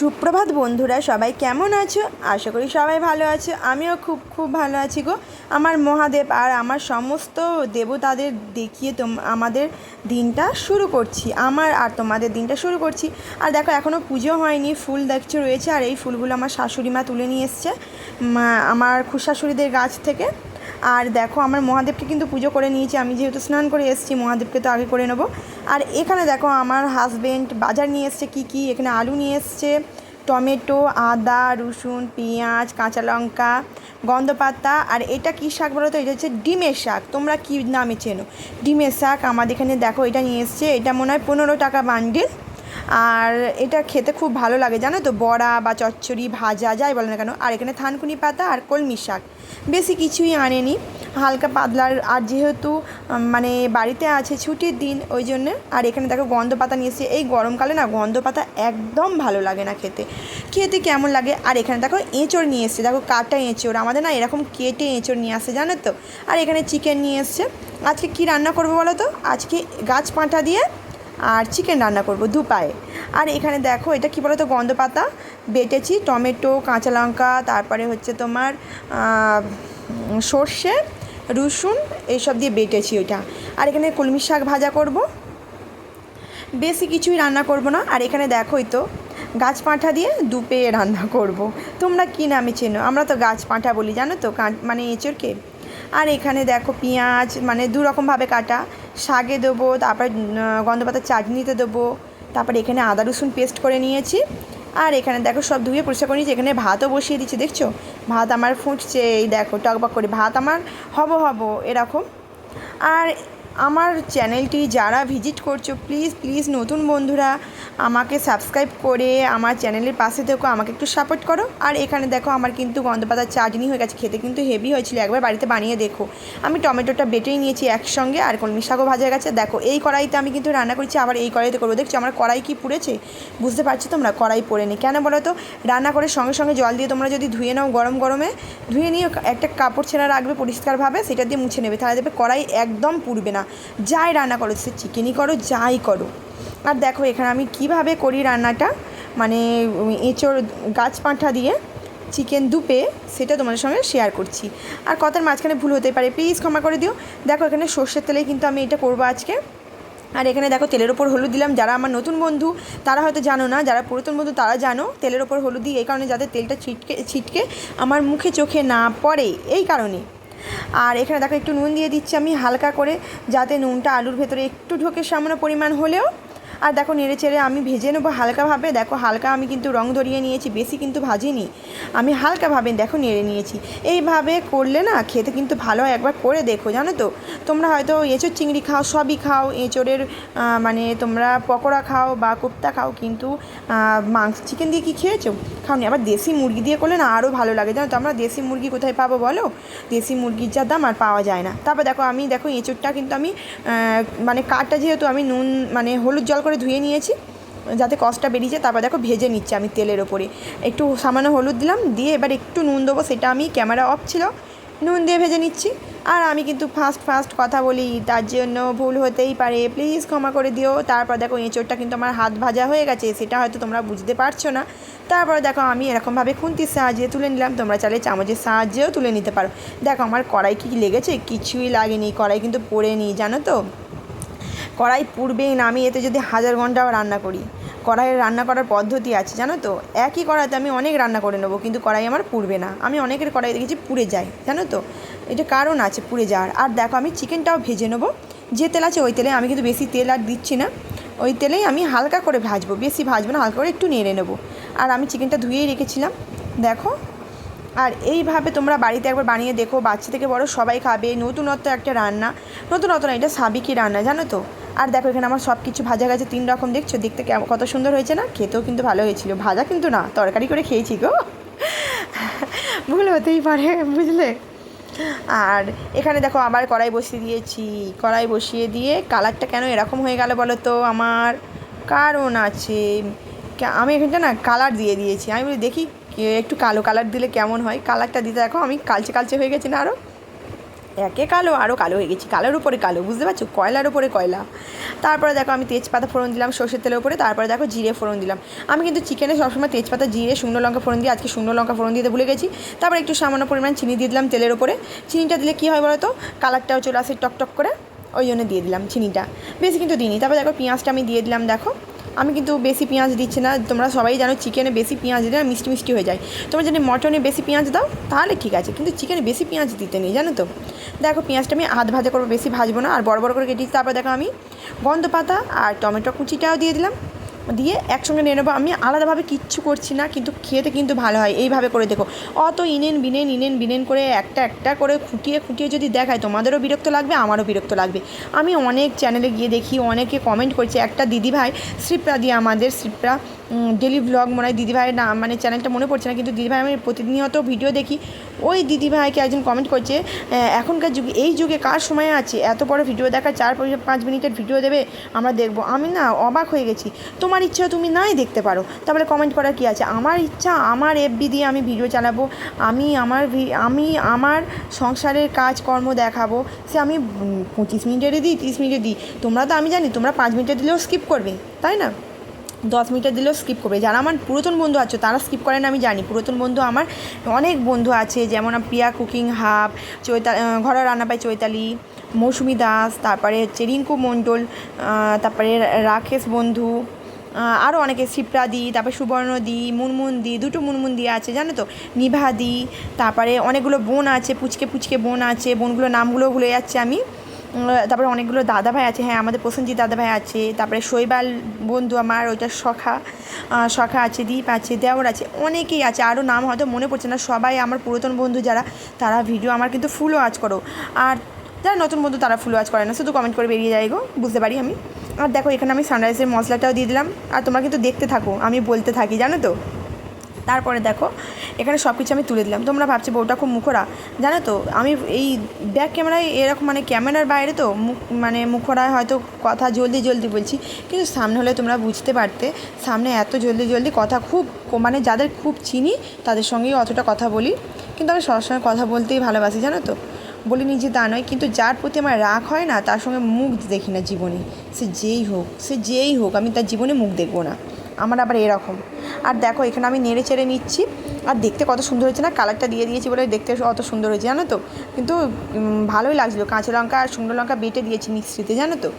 সুপ্রভাত বন্ধুরা, সবাই কেমন আছো? আশা করি সবাই ভালো আছো। আমিও খুব খুব ভালো আছি গো। আমার মহাদেব আর আমার সমস্ত দেবতাদের দেখিয়ে তোম, আমাদের দিনটা শুরু করছি। আমার আর তোমাদের দিনটা শুরু করছি। আর দেখো এখনও পুজো হয়নি, ফুল দেখছ রয়েছে। আর এই ফুলগুলো আমার শাশুড়ি মা তুলে নিয়ে এসছে আমার খুশাশুড়িদের গাছ থেকে। আর দেখো, আমার মহাদেবকে কিন্তু পুজো করে নিয়েছি। আমি যেহেতু স্নান করে এসেছি, মহাদেবকে তো আগে করে নেব। আর এখানে দেখো, আমার হাজবেন্ড বাজার নিয়ে এসছে কী কী। এখানে আলু নিয়ে এসছে, টমেটো, আদা, রসুন, পেঁয়াজ, কাঁচা লঙ্কা, গন্ধপাতা। আর এটা কী শাক বলো তো? এটা হচ্ছে ডিমের শাক। তোমরা কী নামে চেনো? ডিমের শাক আমাদের এখানে দেখো, এটা নিয়ে এসছে। এটা মনে হয় পনেরো টাকা বান্ডিল আর এটা খেতে খুব ভালো লাগে, জানো তো? বড়া বা চচ্চড়ি, ভাজা, যাই বলে না কেন? আর এখানে থানকুনি পাতা আর কলমি শাক। বেশি কিছুই আনেনি। হালকা পাতলার, আর যেহেতু মানে বাড়িতে আছে ছুটির দিন, ওই জন্যে। আর এখানে দেখো গন্ধ পাতা নিয়ে এসেছি। এই গরমকালে না গন্ধ পাতা একদম ভালো লাগে না খেতে। খেতে কেমন লাগে? আর এখানে দেখো এঁচড় নিয়ে এসছে। দেখো কাটা এঁচড়। আমাদের না এরকম কেটে এঁচড় নিয়ে আসে, জানো তো? আর এখানে চিকেন নিয়ে এসছে। আজকে কি রান্না করব বলো তো? আজকে গাছ পাঁঠা দিয়ে আর চিকেন রান্না করব দু পায়ে। আর এখানে দেখো, এটা কী বলো তো গন্ধ পাতা বেটেছি, টমেটো, কাঁচা লঙ্কা, তারপরে হচ্ছে তোমার সর্ষে, রসুন, এইসব দিয়ে বেটেছি ওইটা। আর এখানে কলমি শাক ভাজা করব। বেশি কিছুই রান্না করব না। আর এখানে দেখোই তো, গাছ পাঁঠা দিয়ে দুপে রান্না করব। তোমরা কী নামে চেনো? আমরা তো গাছ পাঁঠা বলি, জানো তো? মানে এঁচড়কে। আর এখানে দেখো পেঁয়াজ মানে দু রকমভাবে কাটা। শাকে দেবো, তারপর গন্ধপাতার চাটনিতে দেবো, তারপর এখানে আদা রসুন পেস্ট করে নিয়েছি। আর এখানে দেখো সব ধুয়ে পরিষ্কার করে নিয়েছি, এখানে ভাতও বসিয়ে দিচ্ছি, দেখছ? ভাত আমার ফুটছে, এই দেখো, টকবক করে, ভাত আমার হব হব, এরকম। আর আমার চ্যানেলটি যারা ভিজিট করছ, প্লিজ প্লিজ নতুন বন্ধুরা, আমাকে সাবস্ক্রাইব করে আমার চ্যানেলের পাশে থেকো, আমাকে একটু সাপোর্ট করো। আর এখানে দেখো আমার কিন্তু গন্ধপাতার চাটনি হয়ে গেছে, খেতে কিন্তু হেভি হয়েছিল, একবার বাড়িতে বানিয়ে দেখো। আমি টমেটোটা বেটেই নিয়েছি একসঙ্গে, আর কলমি শাকও ভাজা গেছে। দেখো, এই কড়াইতে আমি কিন্তু রান্না করছি, আবার এই কড়াইতে করব। দেখছ, আমার কড়াই কি পুড়েছে? বুঝতে পারছ তোমরা? কড়াই পড়ে নি কেন বলো তো? রান্না করে সঙ্গে সঙ্গে জল দিয়ে তোমরা যদি ধুয়ে নাও গরম গরমে, ধুয়ে নিয়ে একটা কাপড় ছেঁড়া রাখবে পরিষ্কারভাবে, সেটা দিয়ে মুছে নেবে। তাহলে দেখবে কড়াই একদম পুড়বে না। যাই রান্না করো, সে চিকেনই করো, যাই করো। আর দেখো, এখানে আমি কীভাবে করি রান্নাটা? মানে এঁচোড় গাছ পাঁঠা দিয়ে চিকেন দুপে, সেটা তোমাদের সঙ্গে শেয়ার করছি। আর কথার মাঝখানে ভুল হতে পারে প্লিজ ক্ষমা করে দিও। দেখো, এখানে সর্ষের তেলেই কিন্তু আমি এটা করব আজকে। আর এখানে দেখো, তেলের ওপর হলুদ দিলাম। যারা আমার নতুন বন্ধু, তারা হয়তো জানো না, যারা পুরাতন বন্ধু, তারা জানো, তেলের ওপর হলুদ দিই এই কারণে যাতে তেলটা ছিটকে ছিটকে আমার মুখে চোখে না পড়ে, এই কারণে। আর এখানে দেখো একটু নুন দিয়ে দিচ্ছি আমি হালকা করে, যাতে নুনটা আলুর ভেতরে একটু ঢোকে সামান্য পরিমাণ হলেও। আর দেখো নেড়ে চেড়ে আমি ভেজে নেব হালকাভাবে দেখো হালকা আমি কিন্তু রং ধরিয়ে নিয়েছি বেশি কিন্তু ভাজিনি। আমি হালকাভাবে দেখো নেড়ে নিয়েছি। এইভাবে করলে না খেতে কিন্তু ভালো হয় একবার করে দেখো জানো তো? তোমরা হয়তো এঁচোড় চিংড়ি খাও সবই খাও এঁচোড়ের আহ, মানে তোমরা পকোড়া খাও বা কোপ্তা খাও কিন্তু মাংস চিকেন দিয়ে কি খেয়েছো? খাওনি। আবার দেশি মুরগি দিয়ে করলে না আরও ভালো লাগে জানো তো? আমরা দেশি মুরগি কোথায় পাবো বলো? দেশি মুরগির যা দাম আর পাওয়া যায় না। তারপর দেখো আমি দেখো এঁচোড়টা কিন্তু আমি মানে কাঠটা যেহেতু আমি নুন মানে হলুদ জল করে ধুয়ে নিয়েছি, যাতে কষটা বেরিয়ে যায়। তারপর দেখো ভেজে নিচ্ছি আমি তেলের ওপরে। একটু সামান্য হলুদ দিলাম, দিয়ে এবার একটু নুন দেবো, সেটা আমি ক্যামেরা অফ ছিল। নুন দিয়ে ভেজে নিচ্ছি। আর আমি কিন্তু ফাস্ট ফাস্ট কথা বলি, তার জন্য ভুল হতেই পারে। প্লিজ ক্ষমা করে দিও। তারপর দেখো এঁচোড়টা কিন্তু আমার হাত ভাজা হয়ে গেছে, সেটা হয়তো তোমরা বুঝতে পারছ না। তারপর দেখো আমি এরকমভাবে খুন্তির সাহায্যে তুলে নিলাম। তোমরা চাইলে চামচের সাহায্যেও তুলে নিতে পারো। দেখো আমার কড়াই কি লেগেছে? কিছুই লাগেনি। কড়াই কিন্তু পড়ে নি জানো তো? কড়াই পুড়বেই না আমি এতে যদি হাজার ঘন্টাও রান্না করি। কড়াইয়ের রান্না করার পদ্ধতি আছে, জানো তো? একই কড়াইতে আমি অনেক রান্না করে নেব, কিন্তু কড়াই আমার পুড়বে না। আমি অনেকের কড়াই দেখেছি পুড়ে যায়, জানো তো? এটা কারণ আছে পুড়ে যাওয়ার। আর দেখো, আমি চিকেনটাও ভেজে নেব। যে তেল আছে ওই তেলে আমি কিন্তু বেশি তেল আর দিচ্ছি না। ওই তেলেই আমি হালকা করে ভাজবো, বেশি ভাজবো না, হালকা করে একটু নেড়ে নেব। আর আমি চিকেনটা ধুয়েই রেখেছিলাম, দেখো? আর এইভাবে তোমরা বাড়িতে একবার বানিয়ে দেখো, বাচ্চা থেকে বড় সবাই খাবে। নতুনত্ব একটা রান্না। নতুনত্ব না, এটা সাবিকি রান্না, জানো তো? আর দেখো এখানে আমার সব কিছু ভাজা গেছে, তিন রকম দেখছ, দেখতে কত সুন্দর হয়েছে না? খেতেও কিন্তু ভালো হয়েছিল। ভাজা কিন্তু না, তরকারি করে খেয়েছি গো। ভুল হতেই পারে, বুঝলে? আর এখানে দেখো আবার কড়াই বসিয়ে দিয়েছি। কড়াই বসিয়ে দিয়ে কালারটা কেন এরকম হয়ে গেল বলো তো? আমার কারণ আছে। আমি এখানটা না কালার দিয়ে দিয়েছি। আমি বলি দেখি একটু কালো কালার দিলে কেমন হয়? কালারটা দিতে দেখো, আমি কালচে কালচে হয়ে গেছি না আরও একে কালো আরও কালো হয়ে গেছি। কালোর উপরে কালো, বুঝতে পারছ? কয়লার উপরে কয়লা। তারপরে দেখো আমি তেজপাতা ফোড়ন দিলাম, সর্ষের তেলের উপরে, তারপরে দেখো জিরে ফোড়ন দিলাম। আমি কিন্তু চিকেনে সবসময় তেজপাতা, জিরে, শুকনো লঙ্কা ফোড়ন দিয়ে, আজকে শুকনো লঙ্কা ফোড়ন দিতে ভুলে গেছি। তারপরে একটু সামান্য পরিমাণ চিনি দিয়ে দিলাম তেলের উপরে। চিনিটা দিলে কী হয় বলো তো কালারটাও চলে আসে টক টক করে, ওই জন্য দিয়ে দিলাম চিনিটা। বেশি কিন্তু দিইনি। তারপর দেখো পেঁয়াজটা আমি দিয়ে দিলাম, দেখো। আমি কিন্তু বেশি পেঁয়াজ দিচ্ছি না। তোমরা সবাই জানো চিকেনে বেশি পেঁয়াজ দিলে মিষ্টি মিষ্টি হয়ে যায়। তোমরা যদি মটনে বেশি পেঁয়াজ দাও, তাহলে ঠিক আছে। কিন্তু চিকেনে বেশি পেঁয়াজ দিতে নেই, জানো তো? দেখো পেঁয়াজটা আমি হাত ভাজা করব, বেশি ভাজবো না। আর বড় বড় করে কেটে। তারপর দেখো আমি গন্ধ পাতা আর টমেটো কুচিটাও দিয়ে দিলাম। দিয়ে একসঙ্গে নিয়ে নেব। আমি আলাদাভাবে কিচ্ছু করছি না, কিন্তু খেতে কিন্তু ভালো হয়। এইভাবে করে দেখো। অত ইনেন বিনেন ইনেন বিনেন করে একটা একটা করে খুঁটিয়ে খুঁটিয়ে যদি দেখায়, তোমাদেরও বিরক্ত লাগবে, আমারও বিরক্ত লাগবে। আমি অনেক চ্যানেলে গিয়ে দেখি, অনেকে কমেন্ট করছে, একটা দিদিভাই, শ্রীপ্রা দিয়ে আমাদের, শ্রীপ্রা ডেলি ব্লগ মনে হয় দিদিভাইয়ের নাম মানে চ্যানেলটা মনে পড়ছে না, কিন্তু দিদিভাই আমি প্রতিনিয়ত ভিডিও দেখি। ওই দিদিভাইকে একজন কমেন্ট করছে এখনকার যুগে, এই যুগে কার সময় আছে? এত বড় ভিডিও দেখা চার পাঁচ- মিনিটের ভিডিও দেবে, আমরা দেখব। আমি না অবাক হয়ে গেছি। তোমার ইচ্ছা তুমি নাই দেখতে পারো। তারপরে কমেন্ট করার কি আছে? আমার ইচ্ছা, আমার এফবি দিয়ে আমি ভিডিও চালাবো। আমি আমার আমি আমার সংসারের কাজকর্ম দেখাবো। সে আমি পঁচিশ মিনিটেরই দিই, তিরিশ মিনিটে দিই। তোমরা তো আমি জানি, তোমরা পাঁচ মিনিটে দিলেও স্কিপ করবে, তাই না? দশ মিনিটের দিলেও স্কিপ করবে। যারা আমার পুরাতন বন্ধু আছে তারা স্কিপ করে না আমি জানি। পুরাতন বন্ধু আমার অনেক বন্ধু আছে যেমন প্রিয়া কুকিং হাব চৈতা আহ, ঘরের রান্না পায় চৈতালি মৌসুমি দাস তারপরে হচ্ছে রিঙ্কু মণ্ডল তারপরে রাকেশ বন্ধু আরও অনেকে শিপ্রা দি তারপরে সুবর্ণ দি মুনমুন দি দুটো মুনমুন দি আছে জানো তো? নিভা দি তারপরে অনেকগুলো বোন আছে পুচকে পুচকে বোন আছে বোনগুলোর নামগুলো ভুলে যাচ্ছে আমি। তারপরে অনেকগুলো দাদা ভাই আছে হ্যাঁ আমাদের প্রসেনজিৎ দাদা ভাই আছে, তারপরে শৈবাল বন্ধু আমার, ওইটা সখা সখা আছে, দীপ আছে, দেওর আছে, অনেকেই আছে, আরও নাম হয়তো মনে পড়ছে না, সবাই আমার পুরাতন বন্ধু যারা, তারা ভিডিও আমার কিন্তু ফুল ওয়াচ করো। আর যারা নতুন বন্ধু তারা ফুল ওয়াচ করে না, শুধু কমেন্ট করে বেরিয়ে যায় গো, বুঝতে পারি আমি? আর দেখো, এখানে আমি সানরাইজের মশলাটাও দিয়ে দিলাম, আর তোমরা কিন্তু দেখতে থাকো, আমি বলতে থাকি, জানো তো? তারপরে দেখো এখানে সব কিছু আমি তুলে দিলাম। তোমরা ভাবছ বউটা খুব মুখরা জানো তো, আমি এই ব্যাক ক্যামেরায় এরকম মানে ক্যামেরার বাইরে তো মুখ মানে মুখরায় হয়তো কথা জলদি জলদি বলছি, কিন্তু সামনে হলে তোমরা বুঝতে পারতে, সামনে এত জলদি জলদি কথা খুব মানে যাদের খুব চিনি তাদের সঙ্গেই অতটা কথা বলি। কিন্তু আমি সবসময় কথা বলতেই ভালোবাসি, জানো তো। বলিনি যে তা নয়, কিন্তু যার প্রতি আমার রাগ হয় না, তার সঙ্গে মুখ দেখি না জীবনে। সে যেই হোক, সে যেই হোক, আমি তার জীবনে মুখ দেখব না। আমার আবার এরকম। আর দেখো, এখানে আমি নেড়ে চেড়ে নিচ্ছি। আর দেখতে কত সুন্দর হয়েছে না? কালারটা দিয়ে দিয়েছি বলে দেখতে অত সুন্দর হয়েছে, জানো তো? কিন্তু ভালোই লাগছিল। কাঁচা লঙ্কা আর শুকনো লঙ্কা বেটে দিয়েছি মিক্সিতে, জানো তো?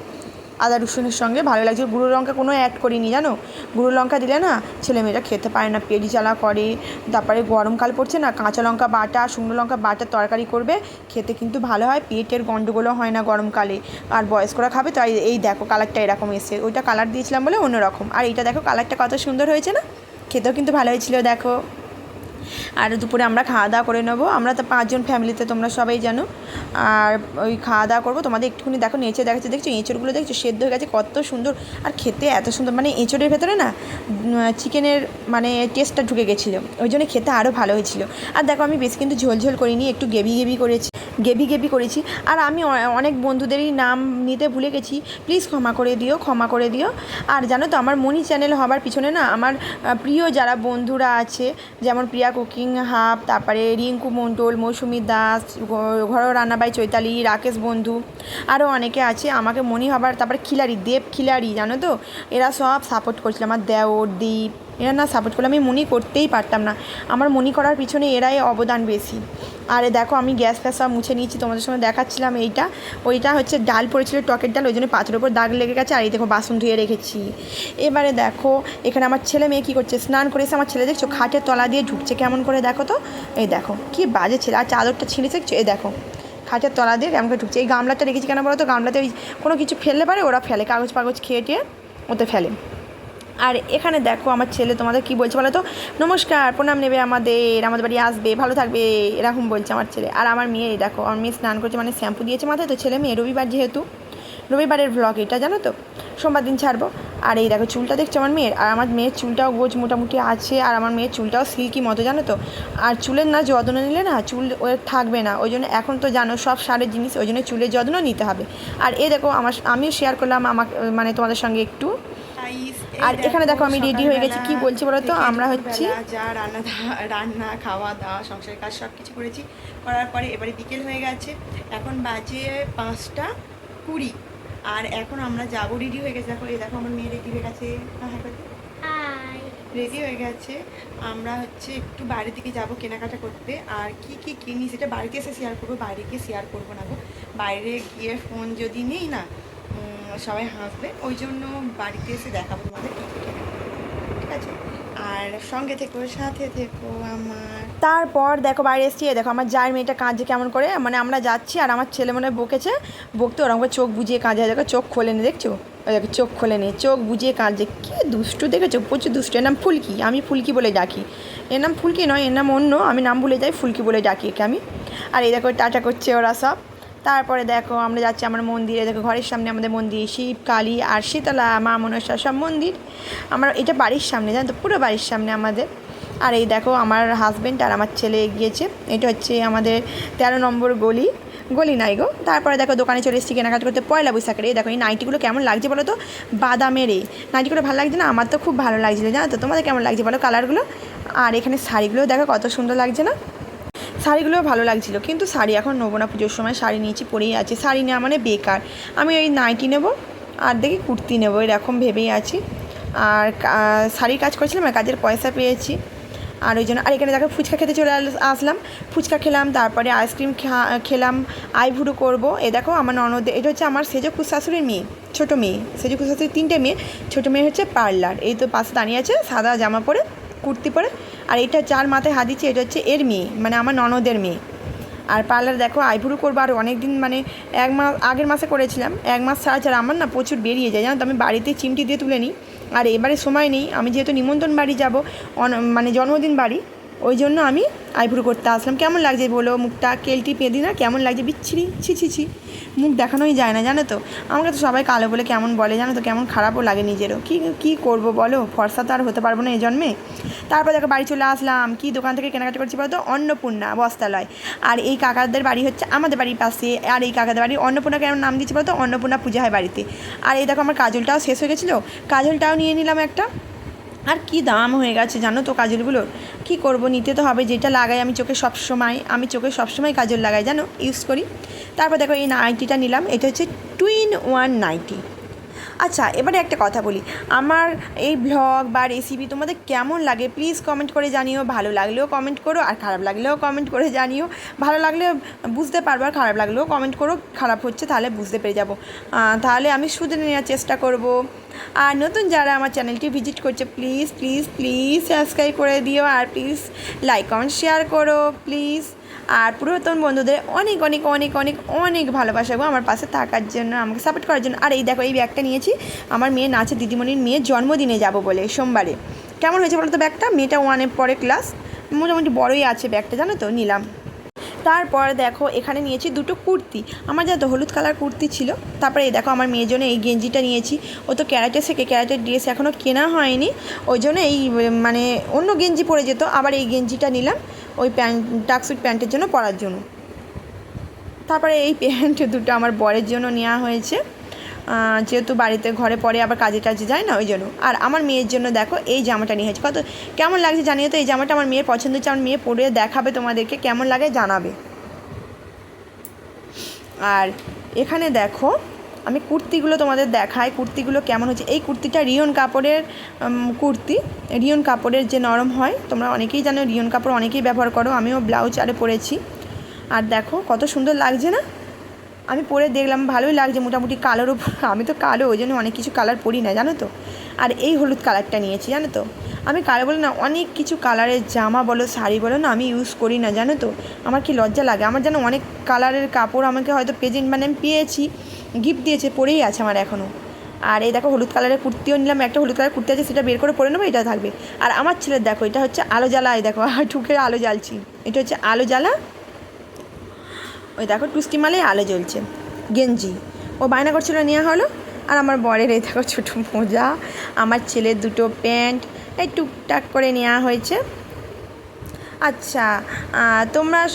আদা রসুনের সঙ্গে ভালো লাগছে। গুঁড়ো লঙ্কা কোনো অ্যাড করিনি, জানো? গুঁড়ো লঙ্কা দিলে না ছেলেমেয়েরা খেতে পারে না পেট জ্বালা করে। তারপরে গরমকাল পড়ছে না, কাঁচা লঙ্কা বাটা, শুকনো লঙ্কা বাটা তরকারি করবে, খেতে কিন্তু ভালো হয়, পেটের গন্ডগোলও হয় না গরমকালে আর বয়স্করা খাবে, তাই এই দেখো কালারটা এরকম এসে ওইটা কালার দিয়েছিলাম বলে অন্যরকম। আর এইটা দেখো কালারটা কত সুন্দর হয়েছে না? খেতেও কিন্তু ভালো হয়েছিল, দেখো। আর দুপুরে আমরা খাওয়া দাওয়া করে নেব। আমরা তো পাঁচজন ফ্যামিলিতে, তোমরা সবাই জানো। আর ওই খাওয়া দাওয়া করব। তোমাদের একটুখানি দেখো, নেচে দেখাচ্ছে। দেখছ? এঁচড়গুলো দেখছ? সেদ্ধ হয়ে গেছে, কত সুন্দর। আর খেতে এত সুন্দর। মানে এঁচড়ের ভেতরে না চিকেনের মানে টেস্টটা ঢুকে গেছিল। ওই জন্য খেতে আরও ভালো হয়েছিল। আর দেখো, আমি বেশ কিন্তু ঝোল ঝোল করিনি, একটু গেভি গেভি করেছি। গেভি গেভি করেছি। আর আমি অনেক বন্ধুদেরই নাম নিতে ভুলে গেছি। প্লিজ ক্ষমা করে দিও, ক্ষমা করে দিও। আর জানো তো, আমার মনি চ্যানেল হবার পিছনে না, আমার প্রিয় যারা বন্ধুরা আছে, যেমন প্রিয়া কুকিং হাব, তারপরে রিঙ্কু মণ্ডল, মৌসুমি দাস, ঘ- ঘরোয়া রান্নাবাই চৈতালি, রাকেশ বন্ধু আরও অনেকে আছে। আমাকে মনি হবার, তারপরে খিলাড়ি, দেব খিলাড়ি, জানো তো? এরা সব সাপোর্ট করছিল। আমার দেওর, দীপ এরা না সাপোর্ট করলে আমি মনি করতেই পারতাম না। আমার মনি করার পিছনে এরাই অবদান বেশি। আরে দেখো, আমি গ্যাস ফ্যাস সব মুছে নিয়েছি, তোমাদের সঙ্গে দেখাচ্ছিলাম এইটা। ওইটা হচ্ছে ডাল পড়েছিল, টকের ডাল, ওই জন্য পাথরের ওপর দাগ লেগে গেছে, আর এই দেখো বাসন ধুয়ে রেখেছি। এবারে দেখো, এখানে আমার ছেলে মেয়ে কী করছে? স্নান করে এসে আমার ছেলে দেখছ খাটের তলা দিয়ে ঢুকছে কেমন করে দেখো তো? এই দেখো, কি বাজে ছেলে, আর চাদরটা ছিঁড়েছে এই দেখো খাটের তলা দিয়ে কেমন করে ঢুকছে। এই গামলাটা রেখেছি কেন বলো তো? গামলাতে ওই কোনো কিছু ফেললে পারে, ওরা ফেলে কাগজ পাগজ খেয়ে টেয়ে ওতে ফেলে। আর এখানে দেখো আমার ছেলে তোমাদের কি বলছে বলো তো? নমস্কার, প্রণাম নেবে আমাদের আমাদের বাড়ি আসবে, ভালো থাকবে, এরকম বলছে আমার ছেলে। আর আমার মেয়ে দেখো, আমার মেয়ে স্নান করছে মানে শ্যাম্পু দিয়েছে মাথায়, তো ছেলে মেয়ে রবিবার যেহেতু, রবিবারের ভ্লগ এটা, জানো তো? সোমবার দিন ছাড়বো। আর এই দেখো চুলটা দেখছ আমার মেয়ের? আর আমার মেয়ের চুলটাও গোজ মোটামুটি আছে, আর আমার মেয়ের চুলটাও সিল্কি মতো, জানো তো? আর চুলের না যত্ন নিলে না চুল ওর থাকবে না, ওই জন্য এখন তো জানো সব সারের জিনিস, ওই জন্য চুলের যত্ন নিতে হবে। আর এ দেখো আমার, আমিও শেয়ার করলাম আমাকে মানে তোমাদের সঙ্গে একটু। আর এখানে দেখো আমি রেডি হয়ে গেছি। কি বলছি বলো তো? আমরা হচ্ছি যা রান্না রান্না খাওয়া দাওয়া সংসারের কাজ সব কিছু করেছি। করার পরে এবারে বিকেল হয়ে গেছে। এখন বাজে পাঁচটা কুড়ি। আর এখন আমরা যাব রেডি হয়ে গেছে। দেখো এই দেখো আমার মেয়ে রেডি হয়ে গেছে। রেডি হয়ে গেছে। আমরা হচ্ছে একটু বাইরে দিকে যাব কেনাকাটা করতে। আর কি কি কিনি সেটা বাড়িতে এসে শেয়ার করব। বাইরে গিয়ে শেয়ার করব না গো। বাইরে গিয়ে ফোন যদি নেই না সবাই হাসবে। ওই জন্য বাড়িতে এসে দেখাবো তোমাদের। ঠিক আছে? আর সঙ্গে থেকো, সাথে থেকো আমার। তারপর দেখো বাইরে এসছি দেখো আমার যার মেয়েটা কাঁদছে কেমন করে। মানে আমরা যাচ্ছি আর আমার ছেলে মনে বকেছে। বকতে ওরকম করে চোখ বুঝিয়ে কাঁদে দেখো, চোখ খোলেনি দেখছ? ওই দেখো, চোখ খোলেনি চোখ বুঝিয়ে কাঁদছে। কি দুষ্টু দেখেছ? প্রচুর দুষ্টু। এর নাম ফুলকি। আমি ফুলকি বলে ডাকি। এর নাম ফুলকি নয়, এর নাম অন্য। আমি নাম ভুলে যাই, ফুলকি বলে ডাকি একে আমি। আর এই দেখো, টাটা করছে ওরা সব। তারপরে দেখো আমরা যাচ্ছি আমার মন্দিরে। দেখো ঘরের সামনে আমাদের মন্দির, শিব, কালী আর শীতলা, মা মনসা সব মন্দির। আমার এটা বাড়ির সামনে, জানো তো? পুরো বাড়ির সামনে আমাদের। আর এই দেখো আমার হাজব্যান্ড আর আমার ছেলে গিয়েছে। এটা হচ্ছে আমাদের তেরো নম্বর গলি। গলি নাই গো। তারপরে দেখো দোকানে চলে এসেছি কেনাকাটা করতে পয়লা বৈশাখের। এই দেখো এই নাইটিগুলো কেমন লাগছে বলো তো? বাদামের এই। নাইটিগুলো ভালো লাগছে না? আমার তো খুব ভালো লাগছিল, জানো তো? তোমাদের কেমন লাগছে বলো কালারগুলো আর এখানে শাড়িগুলো দেখো কত সুন্দর লাগছে না? শাড়িগুলো ভালো লাগছিল, কিন্তু শাড়ি এখন নেব না পুজোর সময়, শাড়ি নিয়েছি, পরেই আছি। শাড়ি নেওয়া মানে বেকার। আমি ওই নাইটি নেব, আর দেখি কুর্তি নেব, এরকম ভেবেই আছি। আর শাড়ির কাজ করেছিলাম, আর কাজের পয়সা পেয়েছি। আর ওই জন্য, আর এখানে দেখো ফুচকা খেতে চলে আসলাম। ফুচকা খেলাম, তারপরে আইসক্রিম খেলাম আইভুড়ো করব। এ দেখো, আমার ননদ, এটা হচ্ছে আমার সেজো শাশুড়ির মেয়ে, ছোটো মেয়ে। সেজো শাশুড়ির তিনটে মেয়ে, ছোটো মেয়ে হচ্ছে পার্লার। এই তো পাশে দাঁড়িয়ে আছে, সাদা জামা পরে, কুর্তি পরে। আর এটা চার মাথায় হাত দিচ্ছে, এটা হচ্ছে এর মেয়ে মানে আমার ননদের মেয়ে। আর পার্লার দেখো, আইভুরু করব আর অনেক দিন মানে এক মাস, আগের মাসে করেছিলাম, এক মাস ছাড়া ছাড়া আমার না প্রচুর বেরিয়ে যায়। জানো তো, আমি বাড়িতে চিমটি দিয়ে তুলে নিই, আর এবারে সময় নেই, আমি যেহেতু নিমন্ত্রণ বাড়ি যাব মানে জন্মদিন বাড়ি ওই জন্য আমি আইভুড়ো করতে আসলাম। কেমন লাগছে বলো? মুখটা কেলটি পেঁদি না? কেমন লাগছে? বিচ্ছিরি, ছি ছি ছি। মুখ দেখানোই যায় না, জানো তো? আমাকে তো সবাই কালো বলে কেমন বলে, জানো তো? কেমন খারাপও লাগে নিজেরও। কি কি করব বলো? ফর্সা তো আর হতে পারব না এই জন্মে। তারপর দেখো বাড়ি চলে আসলাম। কি দোকান থেকে কেনাকাটা করছি বলতো অন্নপূর্ণা বস্তালয়। আর এই কাকাদের বাড়ি হচ্ছে আমাদের বাড়ির পাশে। আর এই কাকাদের বাড়ি অন্নপূর্ণা কেমন নাম দিচ্ছি বলতো অন্নপূর্ণা পূজা হয় বাড়িতে। আর এই দেখো আমার কাজলটাও শেষ হয়ে গেছিল। কাজলটাও নিয়ে নিলাম একটা। আর কি দাম হয়ে গেছে জানো তো কাজলগুলোর? কি করব, নিতে তো হবে যেটা লাগাই আমি চোখে সব সময় আমি চোখে সব সময় কাজল লাগাই, জানো? ইউজ করি। তারপর দেখো এই নাইটিটা নিলাম, এটা হচ্ছে টুইন ওয়ান নাইটি আচ্ছা এবারে একটা কথা বলি। আমার এই ব্লগ বা রেসিপি তোমাদের কেমন লাগে? প্লিজ কমেন্ট করে জানিও, ভালো লাগলেও কমেন্ট করো, আর খারাপ লাগলেও কমেন্ট করে জানিও। ভালো লাগলে বুঝতে পারব, আর খারাপ লাগলেও কমেন্ট করো, খারাপ হচ্ছে তাহলে বুঝতে পেরে যাব। তাহলে আমি শুধরে নেওয়ার চেষ্টা করব। আর নতুন যারা আমার চ্যানেলটি ভিজিট করছে প্লিজ প্লিজ প্লিজ সাবস্ক্রাইব করে দিও, আর প্লিজ লাইক কমেন্ট শেয়ার করো প্লিজ আর পুরাতন বন্ধুদের অনেক অনেক অনেক অনেক অনেক ভালোবাসা গো আমার পাশে থাকার জন্য, আমাকে সাপোর্ট করার জন্য। আর এই দেখো, এই ব্যাগটা নিয়েছি। আমার মেয়ে নাচে, দিদিমণির মেয়ের জন্মদিনে যাব বলে সোমবারে। কেমন হয়েছে বলো তো ব্যাগটা? মেয়েটা ওয়ানে পরে ক্লাস মোটামুটি বড়ই আছে ব্যাগটা, জানো তো, নিলাম। তারপর দেখো, এখানে নিয়েছি দুটো কুর্তি। আমার যা হলুদ কালার কুর্তি ছিল, তারপরে এই দেখো, আমার মেয়ের জন্য এই গেঞ্জিটা নিয়েছি। ও তো ক্যারাটে শেখে ক্যারাটের ড্রেস এখনও কেনা হয়নি। ওই জন্য এই মানে অন্য গেঞ্জি পরে যেত, আবার এই গেঞ্জিটা নিলাম। ওই প্যান্ট টাকসুট প্যান্টের জন্য পরার জন্য। তারপরে এই প্যান্ট দুটো আমার বরের জন্য নেওয়া হয়েছে। যেহেতু বাড়িতে ঘরে পরে আবার কাজে টাজে যায় না, ওই জন্য। আর আমার মেয়ের জন্য দেখো, এই জামাটা নিয়ে হয়েছে কত, কেমন লাগছে জানিয়ে তো? এই জামাটা আমার মেয়ের পছন্দ হচ্ছে, আমার মেয়ে পরে দেখাবে তোমাদেরকে কেমন লাগে জানাবে। আর এখানে দেখো আমি কুর্তিগুলো তোমাদের দেখাই, কুর্তিগুলো কেমন হচ্ছে এই কুর্তিটা রিয়ন কাপড়ের কুর্তি। রিয়ন কাপড়ের যে নরম হয়, তোমরা অনেকেই জানো রিয়ন কাপড় অনেকেই ব্যবহার করো, আমিও ব্লাউজ আরে পরেছি। আর দেখো, কত সুন্দর লাগছে না? আমি পরে দেখলাম, ভালোই লাগছে, মোটামুটি কালোর আমি তো কালো, ওই জন্য অনেক কিছু কালার পরি না, জানো তো? আর এই হলুদ কালারটা নিয়েছি, জানো তো? আমি কালো বলে না, অনেক কিছু কালারের জামা বলো, শাড়ি বলো না, আমি ইউজ করি না, জানো তো? আমার কি লজ্জা লাগে? আমার যেন অনেক কালারের কাপড় আমাকে হয়তো প্রেজেন্ট মানে আমি পেয়েছি গিফট দিয়েছে, পরেই আছে আমার এখনও আর এই দেখো হলুদ কালারের কুর্তিও নিলাম, একটা হলুদ কালারের কুর্তি আছে, সেটা বের করে পরে নেব, এটা থাকবে। আর আমার ছেলের দেখো, এটা হচ্ছে আলো জ্বালা, এই দেখো ঠুকে আলো জ্বালছি। এটা হচ্ছে আলো জ্বালা। ওই দেখো, টুস্টি মালে আলো জ্বলছে। গেঞ্জি। ও বায়না করছিল, নেওয়া হলো। আর আমার বরের, এই দেখো, ছোটো মোজা। আমার ছেলের দুটো প্যান্ট। এই টুকটাক করে নেওয়া হয়েছে। আচ্ছা তোমরা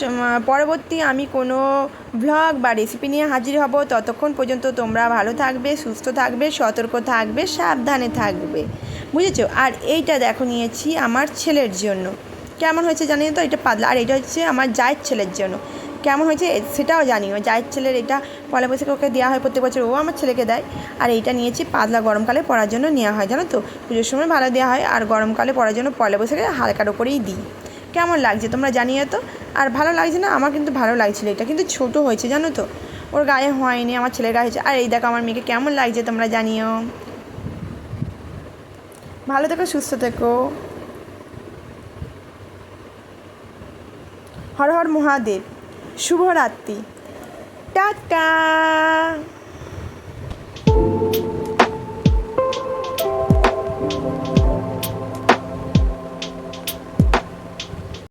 পরবর্তী আমি কোনো ভ্লগ বা রেসিপি নিয়ে হাজির হব ততক্ষণ পর্যন্ত তোমরা ভালো থাকবে, সুস্থ থাকবে, সতর্ক থাকবে, সাবধানে থাকবে। বুঝেছ? আর এইটা দেখো নিয়েছি আমার ছেলের জন্য। কেমন হয়েছে জানিয়ে তো? এটা পাতলা। আর এটা হচ্ছে আমার জায়ের ছেলের জন্য। কেমন হয়েছে সেটাও জানিও জায়ের ছেলের এটা পয়লা বৈশাখে ওকে দেওয়া হয় প্রত্যেক বছর, ও আমার ছেলেকে দেয়। আর এইটা নিয়েছি পাতলা গরমকালে পড়ার জন্য নেওয়া হয়, জানো তো? পুজোর সময় ভালো দেওয়া হয়, আর গরমকালে পড়ার জন্য পয়লা বৈশাখে হালকার ওপরেই দিই। কেমন লাগছে তোমরা জানিয়ে তো? আর ভালো লাগছে না? আমার কিন্তু ভালো লাগছিল, এটা কিন্তু ছোট হয়েছে, জানো তো? ওর গায়ে হয়নি, আমার ছেলের গায়ে হয়েছে। আর এই দেখো, আমার মেয়েকে কেমন লাগছে তোমরা জানিও। ভালো থেকো, সুস্থ থেকো। হর হর মহাদেব। শুভরাত্রি। টাটা!